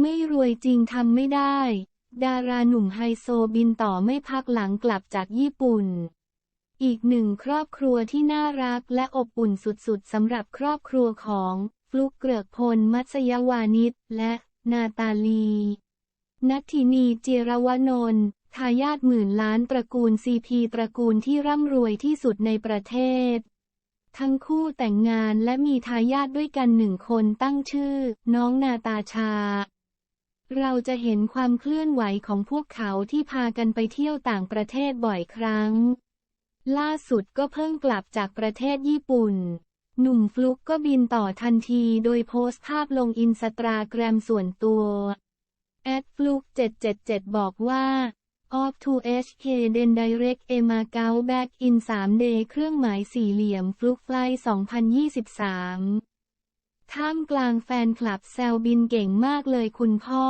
ไม่รวยจริงทำไม่ได้ ดาราหนุ่มไฮโซบินต่อไม่พักหลังกลับจากญี่ปุ่น อีกหนึ่งครอบครัวที่น่ารักและอบอุ่นสุดๆสำหรับครอบครัวของฟลุกเกลือกพลมัตสยวานิชและนาตาลี นัทธินีเจรวนนท์ทายาทหมื่นล้านตระกูลซีพีตระกูลที่ร่ำรวยที่สุดในประเทศ ทั้งคู่แต่งงานและมีทายาทด้วยกันหนึ่งคนตั้งชื่อ น้องนาตาชา เราจะเห็นความเคลื่อนไหวของพวกเขาที่พากันไปเที่ยวต่างประเทศบ่อยครั้ง ล่าสุดก็เพิ่งกลับจากประเทศญี่ปุ่น หนุ่มฟลุกก็บินต่อทันทีโดยโพสต์ภาพลงอินสตาแกรมส่วนตัวแอดฟลุก777 บอกว่า Off to HK then direct e m a g a u back in 3 day เครื่องหมายสี่เหลี่ยมฟลุกไฟ2023 ท่ามกลางแฟนคลับแซวบินเก่งมากเลยคุณพ่อ